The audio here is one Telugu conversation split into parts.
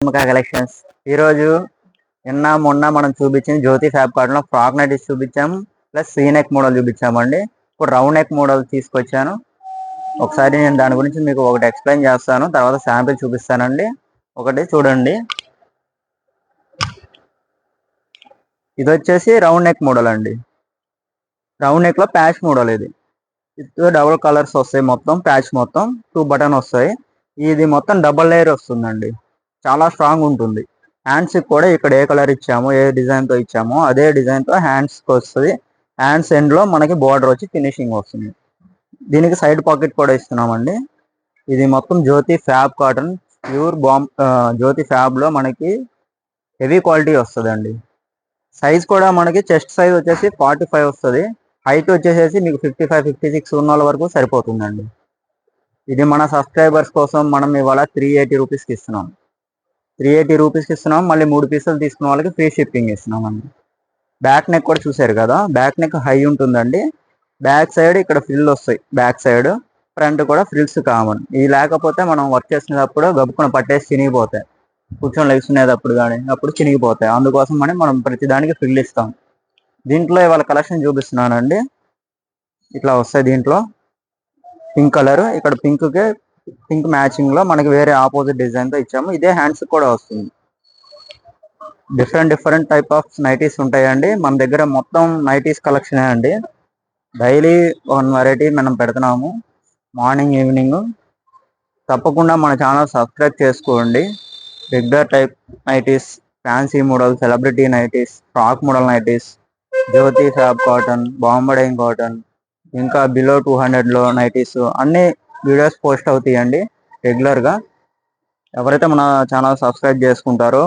కలెక్షన్స్. ఈరోజు నిన్న మొన్న మనం చూపించింది జ్యోతి ఫ్యాబ్ కార్డ్లో ఫ్రాక్ నైటీస్ చూపించాం. ప్లస్ సీ నెక్ మోడల్ చూపించామండి. ఇప్పుడు రౌండ్ నెక్ మోడల్ తీసుకొచ్చాను. ఒకసారి నేను దాని గురించి మీకు ఒకటి ఎక్స్ప్లెయిన్ చేస్తాను. తర్వాత శాంపిల్ చూపిస్తానండి. ఒకటి చూడండి. ఇది వచ్చేసి రౌండ్ నెక్ మోడల్ అండి. రౌండ్ నెక్లో ప్యాచ్ మోడల్ ఇది. ఇది డబుల్ కలర్స్ వస్తాయి మొత్తం ప్యాచ్ మొత్తం టూ బటన్ వస్తాయి. ఇది మొత్తం డబల్ లేయర్ వస్తుందండి. చాలా స్ట్రాంగ్ ఉంటుంది. హ్యాండ్స్ కూడా ఇక్కడ ఏ కలర్ ఇచ్చామో ఏ డిజైన్తో ఇచ్చామో అదే డిజైన్తో హ్యాండ్స్కి వస్తుంది. హ్యాండ్స్ ఎండ్లో మనకి బోర్డర్ వచ్చి ఫినిషింగ్ వస్తుంది. దీనికి సైడ్ పాకెట్ కూడా ఇస్తున్నామండి. ఇది మొత్తం Jyothi Fab cotton pure bomb Jyothi ఫ్యాబ్లో మనకి హెవీ క్వాలిటీ వస్తుందండి. సైజ్ కూడా మనకి చెస్ట్ సైజ్ వచ్చేసి ఫార్టీ ఫైవ్ వస్తుంది. హైట్ వచ్చేసేసి మీకు ఫిఫ్టీ ఫైవ్ ఫిఫ్టీ సిక్స్ ఉన్న వరకు సరిపోతుందండి. ఇది మన సబ్స్క్రైబర్స్ కోసం మనం ఇవాళ త్రీ ఎయిటీ రూపీస్కి ఇస్తున్నాం. త్రీ ఎయిటీ రూపీస్కి ఇస్తున్నాం. మళ్ళీ మూడు పీసులు తీసుకున్న వాళ్ళకి ఫ్రీ షిప్పింగ్ ఇస్తున్నాం అండి. బ్యాక్ నెక్ కూడా చూసారు కదా? బ్యాక్ నెక్ హై ఉంటుందండి. బ్యాక్ సైడ్ ఇక్కడ ఫ్రిల్ వస్తాయి. బ్యాక్ సైడ్ ఫ్రంట్ కూడా ఫ్రిల్స్ కామన్. ఇవి లేకపోతే మనం వర్క్ చేసినప్పుడు గబుక్కున పట్టేసి చినిగిపోతాయి. కూర్చొని లెగుసుకునేటప్పుడు కానీ అప్పుడు చినిగిపోతాయి. అందుకోసం అని మనం ప్రతి దానికి ఫ్రిల్ ఇస్తాం. దీంట్లో ఇవాళ కలెక్షన్ చూపిస్తున్నానండి. ఇట్లా వస్తాయి దీంట్లో. పింక్ కలర్ ఇక్కడ పింక్కి పింక్ మ్యాచింగ్లో మనకి వేరే ఆపోజిట్ డిజైన్తో ఇచ్చాము. ఇదే హ్యాండ్స్ కూడా వస్తుంది. Different different type of nighties ఉంటాయండి. మన దగ్గర మొత్తం నైటీస్ కలెక్షన్ అండి. డైలీ వన్ వెరైటీ మనం పెడుతున్నాము. Morning evening. తప్పకుండా మన ఛానల్ సబ్స్క్రైబ్ చేసుకోండి. Regular type nighties fancy model celebrity nighties frock model nighties Jyothi Fab cotton బాంబడైన్ cotton ఇంకా బిలో టూ హండ్రెడ్లో నైటీస్ అన్ని వీడియోస్ పోస్ట్ అవుతాయండి రెగ్యులర్గా. ఎవరైతే మన ఛానల్ సబ్స్క్రైబ్ చేసుకుంటారో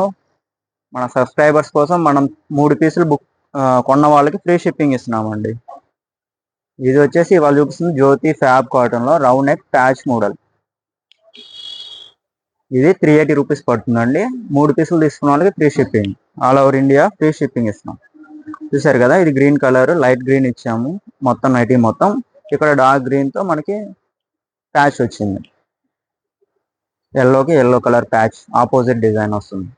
మన సబ్స్క్రైబర్స్ కోసం మనం మూడు పీసులు బుక్ కొన్న వాళ్ళకి ఫ్రీ షిప్పింగ్ ఇస్తున్నామండి. ఇది వచ్చేసి వాళ్ళు చూపిస్తుంది జ్యోతి ఫ్యాబ్ కాటన్లో రౌండ్ నెక్ ప్యాచ్ మోడల్. ఇది త్రీ ఎయిటీ రూపీస్ పడుతుందండి. మూడు పీసులు తీసుకున్న వాళ్ళకి free shipping. All over India free shipping ఇస్తున్నాం. చూసారు కదా ఇది గ్రీన్ కలర్ లైట్ గ్రీన్ ఇచ్చాము. మొత్తం నైటీ మొత్తం. ఇక్కడ డార్క్ గ్రీన్తో మనకి ప్యాచ్ వచ్చింది. ఎల్లోకి yellow colour patch opposite design వస్తుంది.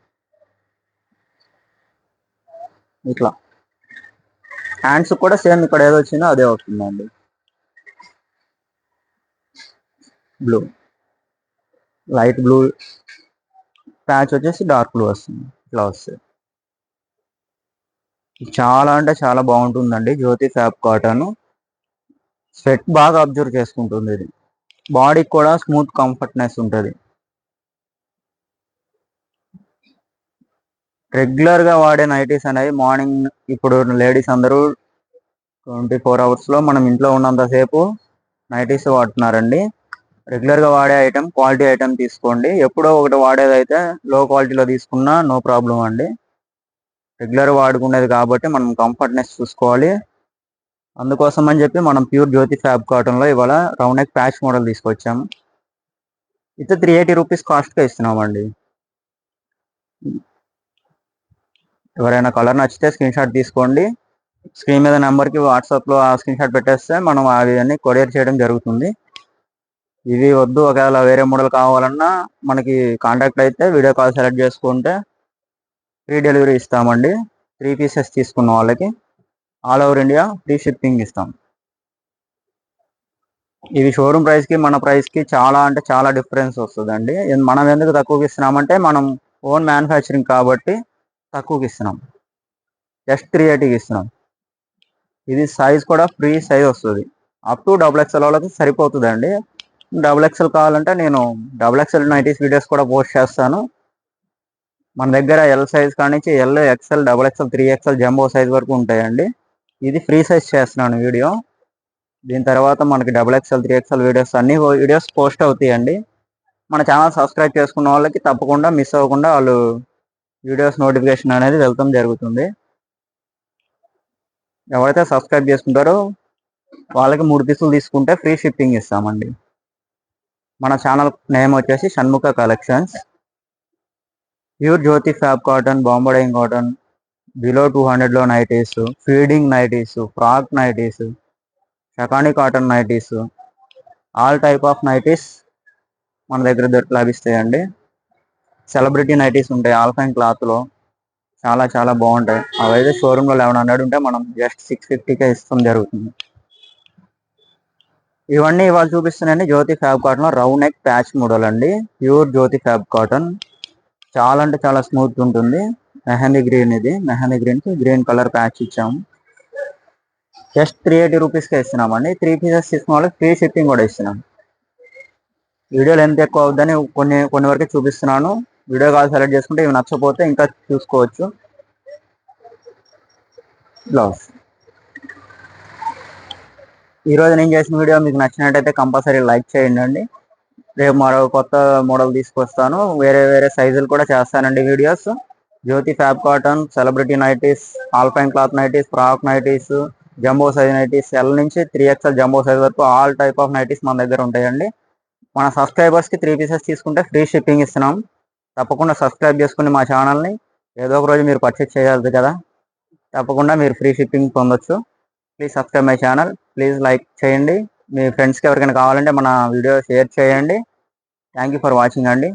ఇట్లా. హ్యాండ్స్ కూడా సేమ్ ఇక్కడ ఏదో వచ్చిందో అదే వస్తుందండి. బ్లూ. లైట్ బ్లూ ప్యాచ్ వచ్చేసి డార్క్ బ్లూ వస్తుంది. ఇట్లా వస్తుంది. చాలా అంటే చాలా బాగుంటుందండి. Jyothi Fab cotton. స్వెట్ బాగా అబ్జర్వ్ చేసుకుంటుంది ఇది. బాడీకి కూడా స్మూత్ కంఫర్ట్నెస్ ఉంటుంది. రెగ్యులర్గా వాడే నైటీస్ అనేవి మార్నింగ్ ఇప్పుడు లేడీస్ అందరూ ట్వంటీ ఫోర్ అవర్స్లో మనం ఇంట్లో ఉన్నంతసేపు నైటీస్ వాడుతున్నారండి. రెగ్యులర్గా వాడే ఐటమ్ క్వాలిటీ ఐటెం తీసుకోండి. ఎప్పుడో ఒకటి వాడేదైతే లో క్వాలిటీలో తీసుకున్నా నో ప్రాబ్లం అండి. రెగ్యులర్ వాడుకునేది కాబట్టి మనం కంఫర్ట్నెస్ చూసుకోవాలి. అందుకోసం అని చెప్పి మనం ప్యూర్ జ్యోతి ఫ్యాబ్ కాటన్లో ఇవాళ రౌండ్ నెక్ ప్యాచ్ మోడల్ తీసుకొచ్చాము ఇది త్రీ ఎయిటీ రూపీస్ కాస్ట్గా ఇస్తున్నామండి. ఎవరైనా కలర్ నచ్చితే స్క్రీన్ షాట్ తీసుకోండి. స్క్రీన్ మీద నెంబర్కి వాట్సాప్లో ఆ స్క్రీన్ షాట్ పెట్టేస్తే మనం అవి అన్ని కొరియర్ చేయడం జరుగుతుంది. ఇవి వద్దు ఒకవేళ వేరే మోడల్ కావాలన్నా మనకి కాంటాక్ట్ అయితే వీడియో కాల్ సెలెక్ట్ చేసుకుంటే ఫ్రీ డెలివరీ ఇస్తామండి. త్రీ పీసెస్ తీసుకున్న వాళ్ళకి. All over India free shipping ఇస్తాం. ఇవి షోరూమ్ ప్రైస్కి మన ప్రైస్కి చాలా అంటే చాలా డిఫరెన్స్ వస్తుందండి. మనం ఎందుకు తక్కువకి ఇస్తున్నామంటే మనం ఓన్ మ్యానుఫ్యాక్చరింగ్ కాబట్టి తక్కువకి ఇస్తున్నాం. జస్ట్ త్రీ ఎయిటీకి ఇస్తున్నాం. ఇది సైజ్ కూడా ఫ్రీ సైజ్ వస్తుంది. అప్ టు డబుల్ ఎక్స్ఎల్ వాళ్ళకి సరిపోతుందండి. డబుల్ ఎక్స్ఎల్ కావాలంటే నేను డబుల్ ఎక్స్ఎల్ నైటీస్ వీడియోస్ కూడా పోస్ట్ చేస్తాను. మన దగ్గర ఎల్ సైజ్ కానించి L XL double XL three XL jumbo size వరకు ఉంటాయండి. ఇది ఫ్రీ సైజ్ చేస్తున్నాను వీడియో. దీని తర్వాత మనకి double XL three XL videos అన్ని వీడియోస్ పోస్ట్ అవుతాయండి. మన ఛానల్ సబ్స్క్రైబ్ చేసుకున్న వాళ్ళకి తప్పకుండా మిస్ అవ్వకుండా వాళ్ళు వీడియోస్ నోటిఫికేషన్ అనేది వెళ్తాం జరుగుతుంది. ఎవరైతే సబ్స్క్రైబ్ చేసుకుంటారో వాళ్ళకి మూడు పీసులు తీసుకుంటే ఫ్రీ షిప్పింగ్ ఇస్తామండి. మన ఛానల్ నేమ్ వచ్చేసి Shanmukha collections pure Jyoti fab cotton బాంబడైన్ cotton below two హండ్రెడ్లో nighties feeding nighties frock nighties షకానీ cotton nighties all type of nighties మన దగ్గర లభిస్తాయండి. సెలబ్రిటీ నైటీస్ ఉంటాయి ఆల్ఫైన్ క్లాత్లో చాలా చాలా బాగుంటాయి. అవైతే షోరూంలో లెవెన్ హండ్రెడ్ ఉంటే మనం జస్ట్ సిక్స్ ఫిఫ్టీకే ఇస్తాం జరుగుతుంది. ఇవన్నీ ఇవాళ చూపిస్తున్నాయండి. Jyothi Fab cotton round neck patch model అండి. ప్యూర్ జ్యోతి ఫ్యాబ్ కాటన్ చాలా అంటే చాలా స్మూత్ ఉంటుంది. మెహందీ గ్రీన్ ఇది. మెహందీ గ్రీన్కి గ్రీన్ కలర్ ప్యాచ్ ఇచ్చాము. జస్ట్ త్రీ ఎయిటీ రూపీస్కే ఇస్తున్నామండి. త్రీ పీసెస్ తీసుకున్న వాళ్ళకి ఫ్రీ షిప్పింగ్ కూడా ఇస్తున్నాం. వీడియోలు ఎంత ఎక్కువ అవుద్దని కొన్ని కొన్ని వరకే చూపిస్తున్నాను. వీడియో కాల్ సెలెక్ట్ చేసుకుంటే ఇవి నచ్చపోతే ఇంకా చూసుకోవచ్చు. బ్లౌజ్ ఈరోజు నేను చేసిన వీడియో మీకు నచ్చినట్టయితే కంపల్సరీ లైక్ చేయండి అండి. రేపు మరో కొత్త మోడల్ తీసుకొస్తాను. వేరే వేరే సైజులు కూడా చేస్తానండి videos Jyothi Fab cotton celebrity nighties alpine cloth nighties frock nighties jumbo size nighties L నుంచి త్రీ ఎక్స్ఎల్ జంబో సైజ్ వరకు ఆల్ టైప్ ఆఫ్ నైటీస్ మన దగ్గర ఉంటాయండి. మన సబ్స్క్రైబర్స్కి త్రీ పీసెస్ తీసుకుంటే ఫ్రీ షిప్పింగ్ ఇస్తున్నాం. తప్పకుండా సబ్స్క్రైబ్ చేసుకుని మా ఛానల్ని ఏదో ఒక రోజు మీరు పర్చేస్ చేయాలి కదా. తప్పకుండా మీరు ఫ్రీ షిప్పింగ్ పొందొచ్చు. Please subscribe my channel please like చేయండి. మీ ఫ్రెండ్స్కి ఎవరికైనా కావాలంటే మన వీడియో షేర్ చేయండి. థ్యాంక్ యూ ఫర్ వాచింగ్ అండి.